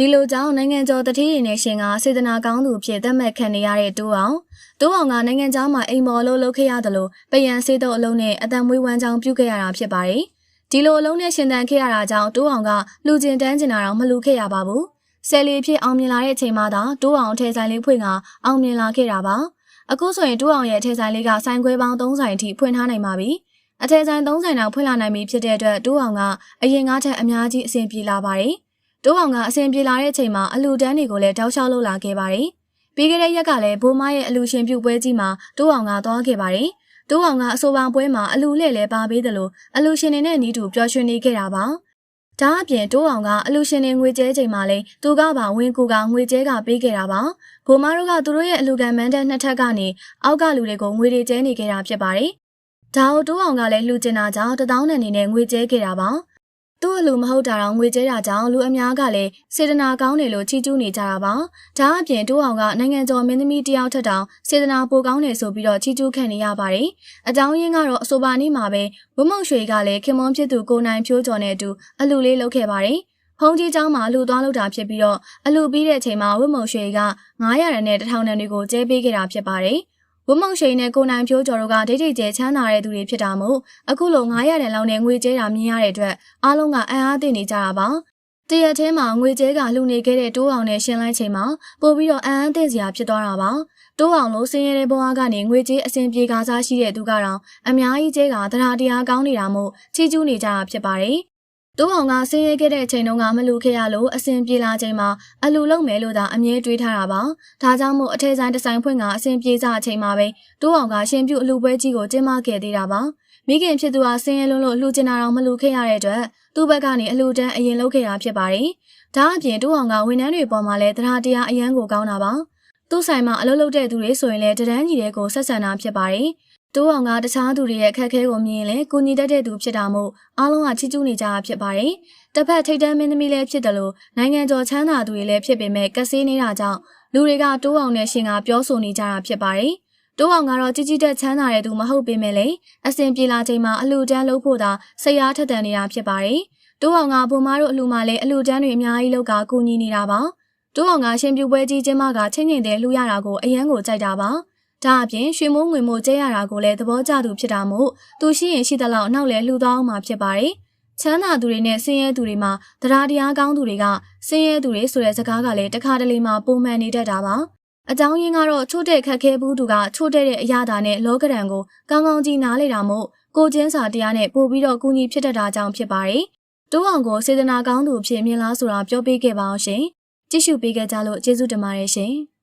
ဒီလိုကြောင့်နိုင်ငံကျော်တတိရင်းနဲ့ရှင်ကစေတနာကောင်းသူဖြစ်သတ်မှတ်ခံနေရတဲ့တိုးအောင်တိုးအောင်ကနိုင်ငံသားမှာအိမ်မော်လို့လုပ်ခဲ့ရတယ်လို့ပယံစေးတော့အလုံးနဲ့အတန်မွေးဝမ်းကြောင်းပြုခဲ့ရတာဖြစ်ပါတယ်ဒီလိုအလုံးနဲ့ရှင်သန်ခဲ့ရတာကြောင့်တိုးအောင်ကလူကျင်တန်းကျင်တာတော့မလူခဲ့ရပါဘူးဆယ်လီဖြစ်အောင်မြင်လာတဲ့အချိန်မှသာတိုးအောင်ထဲဆိုင်လေးဖွင့်ကအောင်မြင်လာခဲ့တာပါအခုဆိုရင်တိုးအောင်ရဲ့ထဲဆိုင်လေးကဆိုင်ခွဲပေါင်း3ဆိုင်အထိဖွင့်ထားနိုင်ပါပြီအထည်ဆိုင်3ဆိုင်တောင်ဖွင့်လာနိုင်ပြီဖြစ်တဲ့အတွက်တိုးအောင်ကအရင်ကထက်အများကြီးအဆင်ပြေလာပါတယ် တိုးအောင်ကအဆင်ပြေလာတဲ့အချိန်မှာအလူတန်းတွေကိုလည်းတောက်လျှောက်လုပ်လာခဲ့ပါတယ်ပြီးခဲ့တဲ့ရက်ကလည်းဘိုးမရဲ့အလူရှင်ပြုတ်ပွဲကြီးမှာတိုးအောင်ကသွားခဲ့ပါတယ်တိုးအောင်ကအဆိုပါပွဲမှာအလူလက်လဲပါပေးတယ်လို့အလူရှင်တွေနဲ့နီးတူပျော်ရွှင်နေခဲ့တာပါဒါအပြင်တိုးအောင်ကအလူရှင်တွေငွေကျဲချိန်မှာလဲသူကပါဝင်ကူကငွေကျဲကပေးခဲ့တာပါဘိုးမတို့ကသူတို့ရဲ့အလူကံမန်းတဲ့နှစ်ထပ်ကနေအောက်ကလူတွေကိုငွေတွေကျဲနေခဲ့တာဖြစ်ပါတယ်ဒါအိုတိုးအောင်ကလည်းလှူကျင်တာကြောင့်တထောင်းနဲ့နေနဲ့ငွေကျဲခဲ့တာပါ သူ့အလူမဟုတ်တာတော့ငွေကျဲတာကြောင့်လူအများကလည်းစေတနာကောင်းတယ်လို့ချီးကျူးနေကြတာပါဒါအပြင်တိုးအောင်ကနိုင်ငံကျော်မင်းသမီးတယောက်ထက်တောင်စေတနာပိုကောင်းတယ်ဆိုပြီးတော့ချီးကျူးခံနေရပါတယ်အကြောင်းရင်းကတော့အဆိုပါနေ့မှာပဲဝမုံရွှေကလည်းခင်မွန်ဖြစ်သူကိုနိုင်ဖြိုးကျော်နဲ့အတူအလူလေးလုပ်ခဲ့ပါတယ်ဖုံးကြီးเจ้าမှာအလူသွားလုပ်တာဖြစ်ပြီးတော့အလူပြီးတဲ့အချိန်မှာဝမုံရွှေက900ရန်နဲ့1000ရန်တွေကိုကျဲပေးခဲ့တာဖြစ်ပါတယ် ဝမုံရှိန်နဲ့ကိုနိုင်ဖြိုးကျော်တို့ကဒိတ်ဒိတ်ကျဲချမ်းသာတဲ့သူတွေဖြစ်တာမို့အခုလို900တန်လောက်နဲ့ငွေကျဲတာမြင်ရတဲ့အတွက်အားလုံးကအံ့အားသင့်နေကြတာပါတရက်ထဲမှာငွေကျဲကလှူနေခဲ့တဲ့တိုးအောင်နဲ့ရှင်းလိုက်ချိန်မှာပို့ပြီးတော့အံ့အားသင့်စရာဖြစ်သွားတာပါတိုးအောင်လို့ဆင်းရဲတဲ့ဘဝကနေငွေကြေးအစဉ်ပြေကားစားရှိတဲ့သူကတော့အများကြီးကျဲကတရားတရားကောင်းနေတာမို့ချီးကျူးနေကြတာဖြစ်ပါတယ် တိုးအောင်ကဆင်းရဲခဲ့တဲ့အချိန်တုန်းကမလူခဲ့ရလို့အစဉ်ပြေလာချိန်မှာအလူလုံးမယ်လို့သာအမြဲတွေးထားတာပါ။ဒါကြောင့်မို့အထည်ဆိုင်တစ်ဆိုင်ဖွင့်ကအစဉ်ပြေစားအချိန်မှာပဲတိုးအောင်ကရှင်ပြုတ်အလူပွဲကြီးကိုကျင်းပခဲ့သေးတာပါ။မိခင်ဖြစ်သူဟာဆင်းရဲလုံးလို့လှူကျင်တာတော့မလူခဲ့ရတဲ့အတွက်သူ့ဘက်ကနေအလူတန်းအရင်လုပ်ခဲ့တာဖြစ်ပါတယ်။ဒါအပြင်တိုးအောင်ကဝန်ထမ်းတွေပေါ်မှာလည်းတရားတရားအယမ်းကိုကောင်းတာပါ။သူ့ဆိုင်မှာအလုပ်လုပ်တဲ့သူတွေဆိုရင်လည်းတန်းကြီးတဲ့ကိုဆက်ဆံတာဖြစ်ပါတယ်။ တိုးအောင်ကတခြားသူတွေရဲ့အခက်အခဲကိုမြင်ရင်လည်းကိုညီတတ်တဲ့သူဖြစ်တာမို့အားလုံးကချီးကျူးနေကြတာဖြစ်ပါတယ်။တစ်ဖက်ထိတ်တန်းမင်းသမီးလည်းဖြစ်တယ်လို့နိုင်ငံကျော်ချမ်းသာသူတွေလည်းဖြစ်ပေမဲ့ကဆေးနေတာကြောင့်လူတွေကတိုးအောင်နဲ့ရှင်ကပြောဆိုနေကြတာဖြစ်ပါတယ်။တိုးအောင်ကတော့ကြီးကြီးတက်ချမ်းသာတဲ့သူမဟုတ်ပေမဲ့လည်းအစဉ်ပြေလာချိန်မှာအလူတန်းလုပ်ဖို့သာစိတ်အားထက်သန်နေတာဖြစ်ပါတယ်။တိုးအောင်ကဘုံမားတို့အလူမှလည်းအလူတန်းတွေအများကြီးလောက်ကကူညီနေတာပါ။တိုးအောင်ကရှင်ပြူပွဲကြီးကျင်းမကချင်းချင်းတဲ့လှူရတာကိုအယမ်းကိုကြိုက်တာပါ။ ဒါအပြင်ရွှေမိုးငွေမိုးကျဲရတာကိုလည်းသဘောကျသူဖြစ်တာမို့သူရှိရင်ရှိသလောက်နောက်လဲလှူသွားအောင်မှာဖြစ်ပါတယ်။ချမ်းသာသူတွေနဲ့ဆင်းရဲသူတွေမှာတရားတရားကောင်းသူတွေကဆင်းရဲသူတွေဆိုတဲ့စကားကလည်းတစ်ခါတလေမှပုံမှန်နေတတ်တာပါ။အကြောင်းရင်းကတော့ချို့တဲ့ခက်ခဲဘူးသူကချို့တဲ့တဲ့အရာတာနဲ့လောကရန်ကိုကောင်းကောင်းကြီးနားလေတာမို့ကိုချင်းစာတရားနဲ့ပို့ပြီးတော့ကူညီဖြစ်တတ်တာကြောင့်ဖြစ်ပါတယ်။တိုးအောင်ကိုစေတနာကောင်းသူဖြစ်မြင်လားဆိုတာပြောပေးခဲ့ပါအောင်ရှင်။ကြည့်ရှုပေးကြလို့ကျေးဇူးတင်ပါတယ်ရှင်။